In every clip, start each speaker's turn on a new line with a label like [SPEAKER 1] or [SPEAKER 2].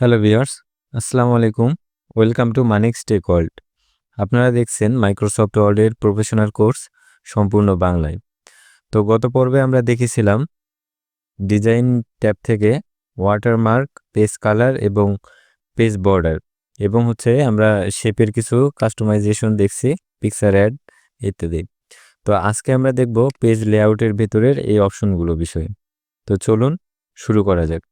[SPEAKER 1] Hello viewers আসসালামু আলাইকুম welcome to Maniks tech world আপনারা দেখছেন মাইক্রোসফট ওয়ার্ডের প্রফেশনাল কোর্স সম্পূর্ণ বাংলায় তো গত পর্বে আমরা দেখেছিলাম ডিজাইন ট্যাব থেকে ওয়াটারমার্ক পেজ কালার এবং পেজ বর্ডার এবং হচ্ছে আমরা শেপের কিছু কাস্টমাইজেশন দেখছি পিকচার অ্যাড ইত্যাদি। তো আজকে আমরা দেখব পেজ লেআউটের ভেতরের এই অপশনগুলো বিষয়ে। তো চলুন শুরু করা যাক।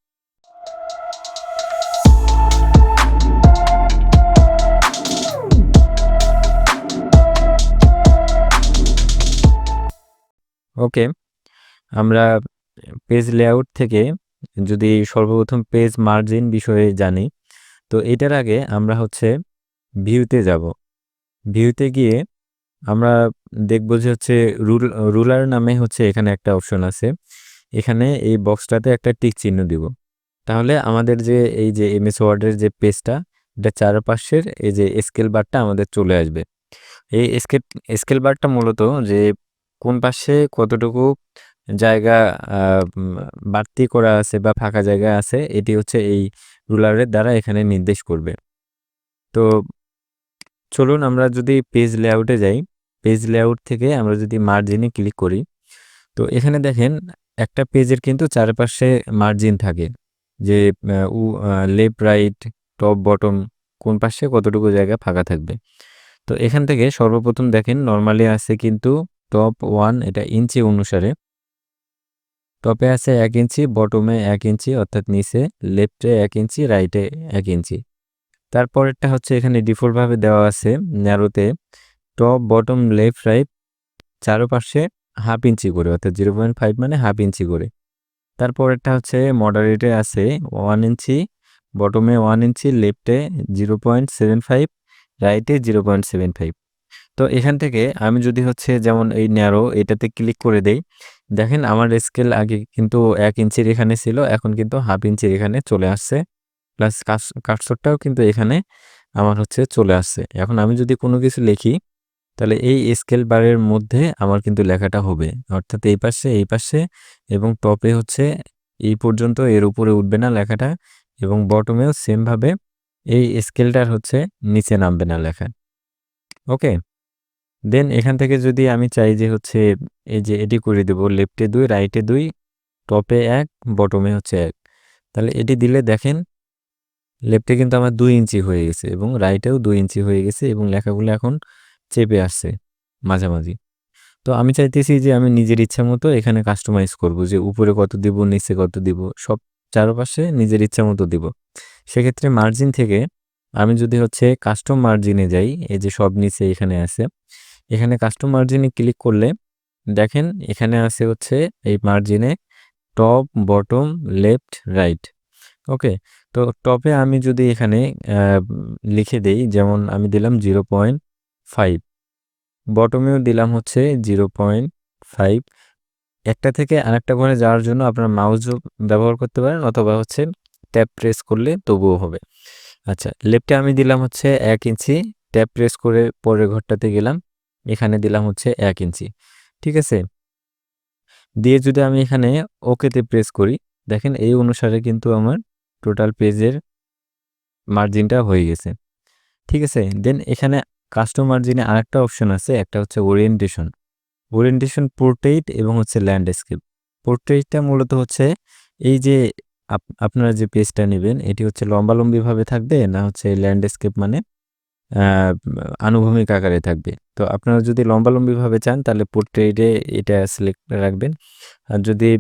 [SPEAKER 1] ওকে, আমরা পেজ লেআউট থেকে যদি সর্বপ্রথম পেজ মার্জিন বিষয়ে জানি, তো এটার আগে আমরা হচ্ছে ভিউতে যাব। ভিউতে গিয়ে আমরা দেখব যে হচ্ছে রুল রুলার নামে হচ্ছে এখানে একটা অপশন আছে। এখানে এই বক্সটাতে একটা টিক চিহ্ন দিব। তাহলে আমাদের যে এই যে এমএস ওয়ার্ডের যে পেজটা এটা চারপাশের এই যে স্কেল বারটা আমাদের চলে আসবে। এই স্কেল স্কেল বারটা মূলত যে কোন পাশে কতটুকু জায়গা বাড়তি করা আছে বা ফাঁকা জায়গা আছে, এটি হচ্ছে এই রুলারের দ্বারা এখানে নির্দেশ করবে। তো চলুন আমরা যদি পেজ লেআউটে যাই, পেজ লেআউট থেকে আমরা যদি মার্জিনে ক্লিক করি, তো এখানে দেখেন একটা পেজের কিন্তু চারপাশে মার্জিন থাকে। যে লেফট রাইট টপ বটম কোন পাশে কতটুকু জায়গা ফাঁকা থাকবে। তো এখান থেকে সর্বপ্রথম দেখেন নর্মালি আছে কিন্তু টপ ওয়ান এটা ইঞ্চি অনুসারে। টপে আছে এক ইঞ্চি, বটমে এক ইঞ্চি, অর্থাৎ নিচে লেফটে এক ইঞ্চি, রাইটে এক ইঞ্চি। তারপরেরটা হচ্ছে এখানে ডিফল্টভাবে দেওয়া আছে ন্যারোতে টপ, বটম, লেফট, রাইট চারোপাশে হাফ ইঞ্চি করে, অর্থাৎ জিরো পয়েন্ট ফাইভ মানে হাফ ইঞ্চি করে। তারপরেরটা হচ্ছে মডারেটে আছে ওয়ান ইঞ্চি, বটমে ওয়ান ইঞ্চি, লেফটে জিরো পয়েন্ট সেভেন ফাইভ, রাইটে জিরো পয়েন্ট সেভেন ফাইভ। তো এখান থেকে আমি যদি হচ্ছে যেমন এই ন্যারো এটাতে ক্লিক করে দেই, দেখেন আমার স্কেল আগে কিন্তু এক ইঞ্চির এখানে ছিল, এখন কিন্তু হাফ ইঞ্চির এখানে চলে আসছে। প্লাস কাটসরটাও কিন্তু এখানে আমার হচ্ছে চলে আসছে। এখন আমি যদি কোনো কিছু লিখি, তাহলে এই স্কেল বারের মধ্যে আমার কিন্তু লেখাটা হবে। অর্থাৎ এই পাশে এই পাশে এবং টপে হচ্ছে এই পর্যন্ত এর উপরে উঠবে না লেখাটা এবং বটমেও সেমভাবে এই স্কেলটার হচ্ছে নিচে নামবে না লেখা। ওকে দেন এখান থেকে যদি আমি চাই যে হচ্ছে, এই যে এটি করে দেব লেফটে দুই রাইটে দুই টপে এক বটমে হচ্ছে এক। তাহলে এটি দিলে দেখেন লেফটে কিন্তু আমার দুই ইঞ্চি হয়ে গেছে এবং রাইটেও দুই ইঞ্চি হয়ে গেছে এবং লেখাগুলো এখন চেপে আসছে মাঝামাঝি। তো আমি চাইতেছি যে আমি নিজের ইচ্ছা মতো এখানে কাস্টমাইজ করব, যে উপরে কত দিব, নিচে কত দিব, সব চারপাশে নিজের ইচ্ছা মতো দিব। সেক্ষেত্রে মার্জিন থেকে আমি যদি হচ্ছে কাস্টম মার্জিনে যাই, এই যে সব নিচে এখানে আছে এখানে কাস্টম মার্জিনে ক্লিক করলে দেখেন এখানে আছে হচ্ছে এই মার্জিনে top bottom left right okay তো টপে আমি যদি এখানে লিখে দেই, যেমন আমি দিলাম জিরো পয়েন্ট ফাইভ বটমেও দিলাম হচ্ছে জিরো পয়েন্ট ফাইভ একটা থেকে আরেকটা ঘরে যাওয়ার জন্য আপনার মাউস ব্যবহার করতে পারেন অথবা হচ্ছে ট্যাপ প্রেস করলে তবুও হবে। আচ্ছা লেফটে আমি দিলাম হচ্ছে এক ইঞ্চি ট্যাপ প্রেস করে পরের ঘরটাতে গেলাম এখানে দিলাম হচ্ছে এক ইঞ্চি, ঠিক আছে? দিয়ে যদি আমি এখানে ওকেতে প্রেস করি, দেখেন এই অনুসারে কিন্তু আমার টোটাল পেজের মার্জিনটা হয়ে গেছে, ঠিক আছে? দেন এখানে কাস্টম মার্জিনে আরেকটা অপশন আছে, একটা হচ্ছে ওরিয়েন্টেশন ওরিয়েন্টেশন পোর্ট্রেট এবং হচ্ছে ল্যান্ডস্কেপ পোর্ট্রেটটা মূলত হচ্ছে এই যে আপনারা যে পেজটা নেবেন, এটি হচ্ছে লম্বালম্বিভাবে থাকবে, না হচ্ছে ল্যান্ডস্কেপ মানে আনুভূমিক আকারে থাকবে। তো আপনারা যদি লম্বালম্বিভাবে চান, তাহলে পোর্ট্রেটে এটা সিলেক্ট রাখবেন। আর যদি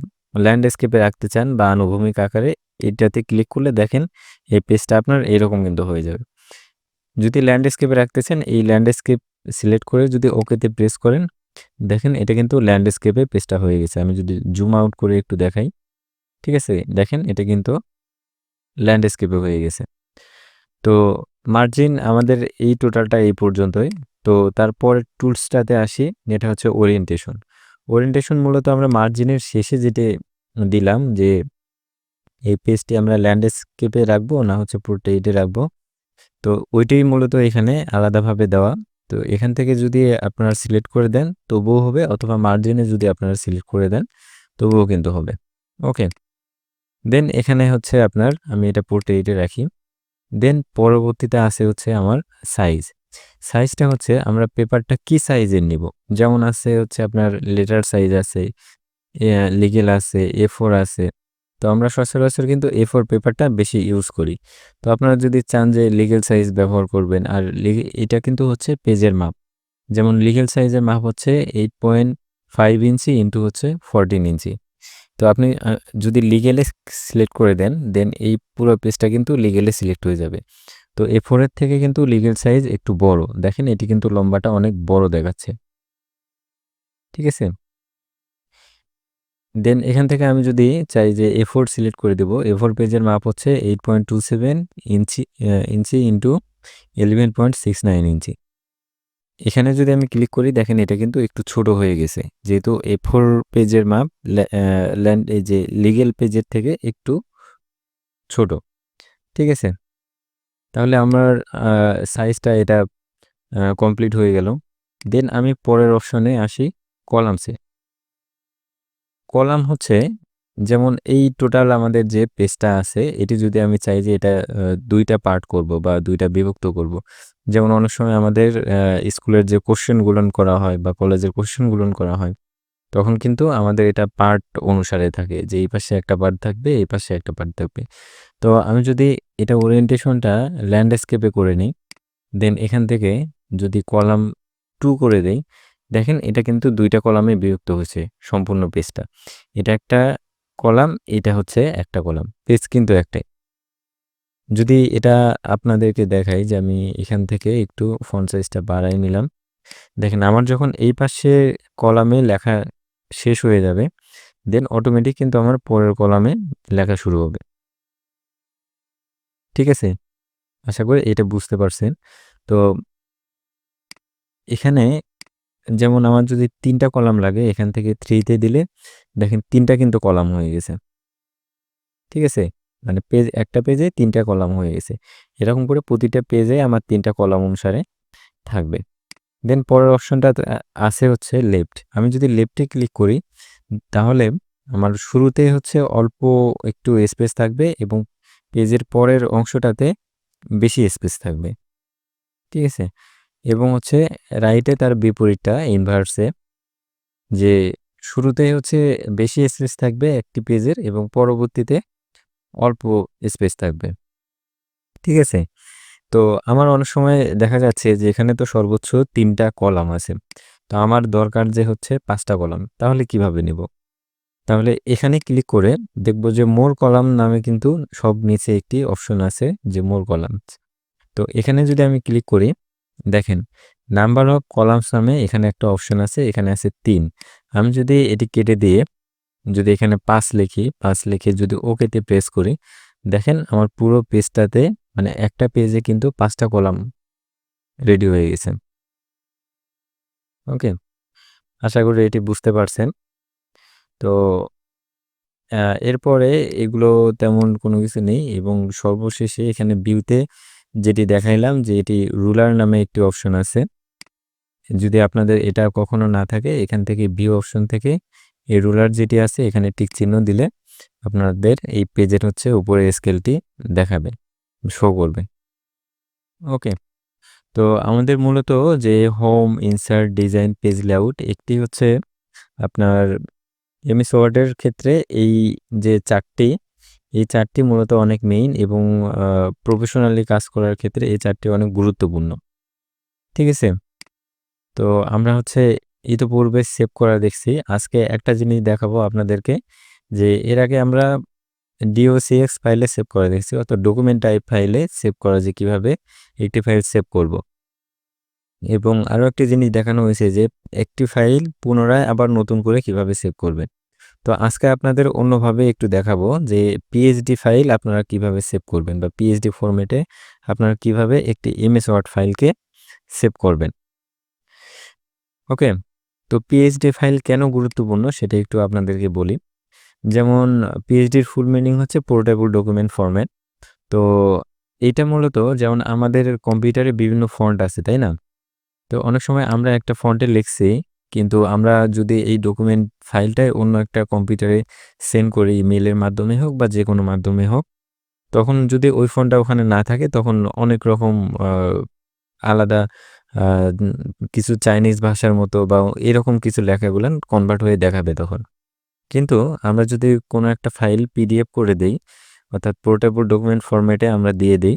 [SPEAKER 1] ল্যান্ডস্কেপে রাখতে চান বা আনুভূমিক আকারে, এটাতে ক্লিক করলে দেখেন এই পেজটা আপনার এরকম কিন্তু হয়ে যাবে। যদি ল্যান্ডস্কেপে রাখতে চান, এই ল্যান্ডস্কেপ সিলেক্ট করে যদি ওকেতে প্রেস করেন, দেখেন এটা কিন্তু ল্যান্ডস্কেপে পেজটা হয়ে গেছে। আমি যদি জুম আউট করে একটু দেখাই, ঠিক আছে? দেখেন এটা কিন্তু ল্যান্ডস্কেপে হয়ে গেছে। তো মার্জিন আমাদের এই টোটালটা এই পর্যন্তই। তো তারপর টুলসটাতে আসি যেটা হচ্ছে ওরিয়েন্টেশন ওরিয়েন্টেশন মূলত আমরা মার্জিনের শেষে যেটি দিলাম যে, এই পেজটি আমরা ল্যান্ডস্কেপে রাখব, না হচ্ছে পোর্ট্রেটে রাখব। তো ওইটাই মূলত এখানে আলাদাভাবে দেওয়া। তো এখান থেকে যদি আপনারা সিলেক্ট করে দেন, তবুও হবে, অথবা মার্জিনে যদি আপনারা সিলেক্ট করে দেন, তবুও কিন্তু হবে। ওকে দেন এখানে হচ্ছে আপনার, আমি এটা পোর্ট্রেটে রাখি। দেন পরবর্তীতে আছে হচ্ছে আমার সাইজ সাইজটা হচ্ছে আমরা পেপারটা কি সাইজের নিব? যেমন আছে হচ্ছে আপনার লেটার সাইজ আছে লিগেল আছে এ ফোর আছে। তো আমরা সচরাচর কিন্তু এ ফোর পেপারটা বেশি ইউজ করি। তো আপনারা যদি চান যে লিগেল সাইজ ব্যবহার করবেন, আর এটা কিন্তু হচ্ছে পেজের মাপ। যেমন লিগেল সাইজের মাপ হচ্ছে eight point five inch into হচ্ছে ফোরটিন ইঞ্চি তো আপনি যদি লিগেলে সিলেক্ট করে দেন দেন এই পুরো পেজটা কিন্তু লিগেলে সিলেক্ট হয়ে যাবে। তো এ ফোরের থেকে কিন্তু লিগেল সাইজ একটু বড়। দেখেন এটি কিন্তু লম্বাটা অনেক বড় দেখাচ্ছে। ঠিক আছে? দেন এখান থেকে আমি যদি চাই যে এ ফোর সিলেক্ট করে দেবো এ ফোর পেজের মাপ হচ্ছে eight point two seven inch inch into eleven point six nine inch এখানে যদি আমি ক্লিক করি, দেখেন এটা কিন্তু একটু ছোট হয়ে গেছে। যেহেতু এ ফোর পেজের মাপ ল্যান্ড এই যে লিগেল পেজের থেকে একটু ছোট। ঠিক আছে? তাহলে আমার সাইজটা এটা কমপ্লিট হয়ে গেল। দেন আমি পরের অপশনে আসি কলামসে কলাম হচ্ছে যেমন এই টোটাল আমাদের যে পেজটা আছে, এটি যদি আমি চাই যে এটা দুইটা পার্ট করব বা দুইটা বিভক্ত করব। যেমন অনেক সময় আমাদের স্কুলের যে কোশ্চেনগুলো করা হয় বা কলেজের কোশ্চেনগুলো করা হয়, তখন কিন্তু আমাদের এটা পার্ট অনুসারে থাকে যে এই পাশে একটা পার্ট থাকবে, এই পাশে একটা পার্ট থাকবে। তো আমি যদি এটা ওরিয়েন্টেশনটা ল্যান্ডস্কেপে করে নিই দেন এখান থেকে যদি কলাম টু করে দেই, দেখেন এটা কিন্তু দুইটা কলামে বিভক্ত হয়েছে সম্পূর্ণ পেজটা এটা একটা কলাম, এটা হচ্ছে একটা কলাম পেজ কিন্তু একটাই। যদি এটা আপনাদেরকে দেখাই যে আমি এখান থেকে একটু ফন্ট সাইজটা বাড়াই নিলাম, দেখেন আমার যখন এই পাশে কলামে লেখা শেষ হয়ে যাবে দেন অটোমেটিক কিন্তু আমার পরের কলামে লেখা শুরু হবে। ঠিক আছে? আশা করি এটা বুঝতে পারছেন। তো এখানে যেমন আমার যদি তিনটা কলাম লাগে, এখান থেকে থ্রিতে দিলে দেখেন তিনটা কিন্তু কলাম হয়ে গেছে। ঠিক আছে? মানে পেজ, একটা পেজে তিনটা কলাম হয়ে গেছে। এরকম করে প্রতিটা পেজে আমার তিনটা কলাম অনুসারে থাকবে। দেন পরের অপশনটা আছে হচ্ছে লেফট আমি যদি লেফটে ক্লিক করি, তাহলে আমার শুরুতে হচ্ছে অল্প একটু স্পেস থাকবে এবং পেজের পরের অংশটাতে বেশি স্পেস থাকবে। ঠিক আছে? এবং হচ্ছে রাইটে তার বিপরীতটা ইনভার্সে যে শুরুতে হচ্ছে বেশি স্পেস থাকবে একটি পেজের এবং পরবর্তীতে অল্প স্পেস থাকবে। ঠিক আছে? তো আমার অনেক সময় দেখা যাচ্ছে যে এখানে তো সর্বোচ্চ তিনটা কলাম আছে। তো আমার দরকার যে হচ্ছে পাঁচটা কলাম, তাহলে কীভাবে নিব? তাহলে এখানে ক্লিক করে দেখব যে মোর কলাম নামে কিন্তু সব নিচে একটি অপশন আছে যে মোর কলাম তো এখানে যদি আমি ক্লিক করি দেখেন নাম্বার অফ কলামস নামে এখানে একটা অপশন আছে, এখানে আছে তিন। আমি যদি এটি কেটে দিয়ে যদি এখানে পাঁচ লিখি, পাঁচ লিখে যদি ওকেতে প্রেস করি, দেখেন আমার পুরো পেজটাতে মানে একটা পেজে কিন্তু পাঁচটা কলাম রেডি হয়ে গেছে। ওকে আশা করি এটি বুঝতে পারছেন। তো এরপরে এগুলো তেমন কোনো কিছু নেই এবং সর্বশেষে এখানে ভিউতে যেটি দেখাইলাম যে এটি রুলার নামে একটি অপশন আছে। যদি আপনাদের এটা কখনো না থাকে, এখান থেকে ভিউ অপশন থেকে এই রুলার যেটি আছে, এখানে টিক চিহ্ন দিলে আপনাদের এই পেজের হচ্ছে উপরে স্কেলটি দেখাবে শো করবে। ওকে, তো আমাদের মূলত যে home insert design page layout একটি হচ্ছে আপনার এমএস ওয়ার্ডের ক্ষেত্রে এই যে চারটি এই চারটি মূলত অনেক মেইন এবং প্রফেশনালি কাজ করার ক্ষেত্রে এই চারটি অনেক গুরুত্বপূর্ণ। ঠিক আছে? তো আমরা হচ্ছে ইতিপূর্বে সেভ করা দেখছি। আজকে একটা জিনিস দেখাবো আপনাদেরকে যে এর আগে আমরা ডিওসিএক্স ফাইলে সেভ করা দেখছি, অর্থাৎ ডকুমেন্ট টাইপ ফাইলে সেভ করা যে কীভাবে একটি ফাইল সেভ করব। এবং আরও একটি জিনিস দেখানো হয়েছে যে একটি ফাইল পুনরায় আবার নতুন করে কীভাবে সেভ করবেন। তো আজকে আপনাদের অন্যভাবে একটু দেখাবো যে পিএইচডি ফাইল আপনারা কীভাবে সেভ করবেন বা পিএইচডি ফরম্যাটে আপনারা কীভাবে একটি এমএস ওয়ার্ড ফাইলকে সেভ করবেন। ওকে তো পিএইচডি ফাইল কেন গুরুত্বপূর্ণ সেটা একটু আপনাদেরকে বলি। যেমন পিএইচডির ফুল মিনিং হচ্ছে পোর্টেবল ডকুমেন্ট ফরম্যাট তো এটা মূলত যেমন আমাদের কম্পিউটারে বিভিন্ন ফন্ট আছে, তাই না? তো অনেক সময় আমরা একটা ফন্টে লিখছি কিন্তু আমরা যদি এই ডকুমেন্ট ফাইলটাই অন্য একটা কম্পিউটারে সেন্ড করি ইমেইলের মাধ্যমে হোক বা যে কোনো মাধ্যমে হোক, তখন যদি ওই ফোনটা ওখানে না থাকে, তখন অনেক রকম আলাদা কিছু চাইনিজ ভাষার মতো বা এরকম কিছু লেখাগুলো কনভার্ট হয়ে দেখাবে তখন। কিন্তু আমরা যদি কোনো একটা ফাইল পিডিএফ করে দেই, অর্থাৎ পোর্টেবল ডকুমেন্ট ফরম্যাটে আমরা দিয়ে দিই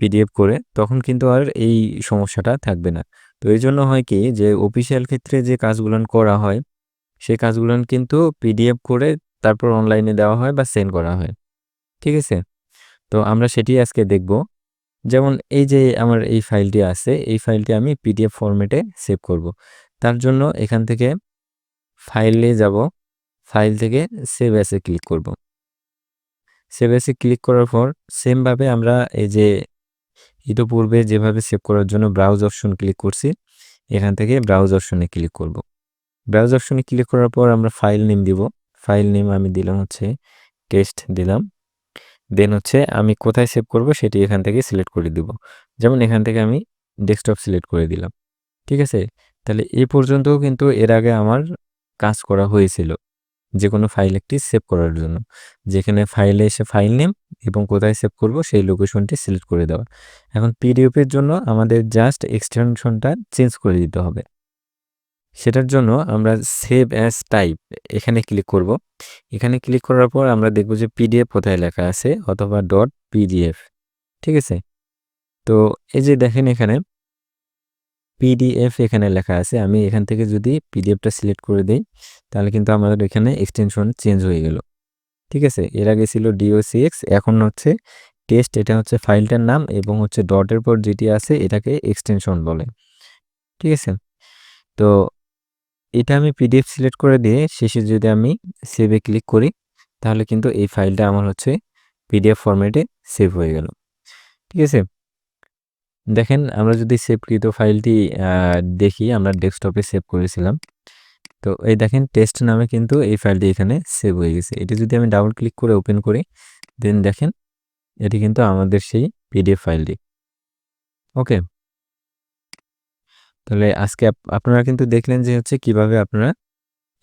[SPEAKER 1] পিডিএফ করে, তখন কিন্তু আর এই সমস্যাটা থাকবে না। তো এই জন্য হয় কি যে অফিসিয়াল ক্ষেত্রে যে কাজগুলো করা হয় সেই কাজগুলো কিন্তু পিডিএফ করে তারপর অনলাইনে দেওয়া হয় বা সেন্ড করা হয়। ঠিক আছে? তো আমরা সেটি আজকে দেখব। যেমন এই যে আমার এই ফাইলটি আছে, এই ফাইলটি আমি পিডিএফ ফরম্যাটে সেভ করব। তার জন্য এখান থেকে ফাইলে যাব। ফাইল থেকে সেভ অ্যাসে ক্লিক করব। সেভ অ্যাসে ক্লিক করার পর সেমভাবে আমরা এই যে ইতোপূর্বে যেভাবে সেভ করার জন্য ব্রাউজ অপশন ক্লিক করছি, এখান থেকে ব্রাউজ অপশনে ক্লিক করব। ব্রাউজ অপশনে ক্লিক করার পর আমরা ফাইল নেম দিব। ফাইল নেম আমি দিলাম হচ্ছে টেস্ট দিলাম। দেন হচ্ছে আমি কোথায় সেভ করব সেটি এখান থেকে সিলেক্ট করে দিব। যেমন এখান থেকে আমি ডেস্কটপ সিলেক্ট করে দিলাম। ঠিক আছে? তাহলে এই পর্যন্তও কিন্তু এর আগে আমার কাজ করা হয়েছিল। যে কোনো ফাইল একটি সেভ করার জন্য। যেখানে ফাইলে এসে ফাইল নেম এবং কোথায় সেভ করব সেই লোকেশনটি সিলেক্ট করে দেওয়া। এখন পিডিএফের জন্য আমাদের জাস্ট এক্সটেনশনটা চেঞ্জ করে দিতে হবে। সেটার জন্য আমরা সেভ অ্যাজ টাইপ এখানে ক্লিক করব। এখানে ক্লিক করার পর আমরা দেখব যে পিডিএফ কোথায় লেখা আছে অথবা ডট পিডিএফ। ঠিক আছে? তো এই যে দেখেন এখানে পিডিএফ এখানে লেখা আছে। আমি এখান থেকে যদি পিডিএফটা সিলেক্ট করে দিই, তাহলে কিন্তু আমাদের এখানে এক্সটেনশন চেঞ্জ হয়ে গেল। ঠিক আছে? এর আগে ছিল ডিওসিএক্স এখন হচ্ছে টেস্ট এটা হচ্ছে ফাইলটার নাম এবং হচ্ছে ডটের পর যেটি আছে, এটাকে এক্সটেনশন বলে। ঠিক আছে? তো এটা আমি পিডিএফ সিলেক্ট করে দিয়ে শেষে যদি আমি সেভে ক্লিক করি, তাহলে কিন্তু এই ফাইলটা আমার হচ্ছে পিডিএফ ফরম্যাটে সেভ হয়ে গেল। ঠিক আছে? দেখেন, আমরা যদি সেভকৃত ফাইলটি দেখি, আমরা ডেস্কটপে সেভ করেছিলাম। তো এই দেখেন টেস্ট নামে কিন্তু এই ফাইলটি এখানে সেভ হয়ে গেছে। এটি যদি আমি ডাবল ক্লিক করে ওপেন করি দেন দেখেন, এটি কিন্তু আমাদের সেই পিডিএফ ফাইলটি ওকে তাহলে আজকে আপনারা কিন্তু দেখলেন যে হচ্ছে কীভাবে আপনারা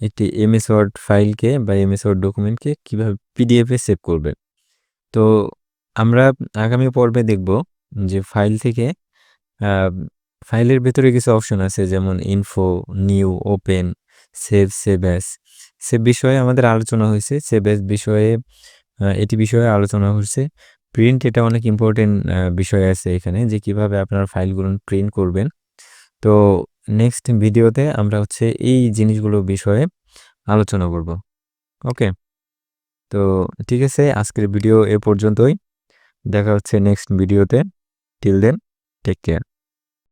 [SPEAKER 1] একটি এমএস ওয়ার্ড ফাইলকে বা এমএস ওয়ার্ড ডকুমেন্টকে কীভাবে পিডিএফে সেভ করবেন। তো আমরা আগামী পর্বে দেখব যে ফাইল থেকে ফাইলের ভেতরে কিছু অপশন আছে, যেমন info new open save save as save বিষয়ে আমাদের আলোচনা হয়েছে। সেভ অ্যাস বিষয়ে এটি বিষয়ে আলোচনা হয়েছে। প্রিন্ট এটা অনেক ইম্পর্টেন্ট বিষয় আছে এখানে, যে কীভাবে আপনার ফাইলগুলো প্রিন্ট করবেন। তো নেক্সট ভিডিওতে আমরা হচ্ছে এই জিনিসগুলো বিষয়ে আলোচনা করব। ওকে তো ঠিক আছে, আজকের ভিডিও এ পর্যন্তই। দেখা হচ্ছে নেক্সট ভিডিওতে। Till then take care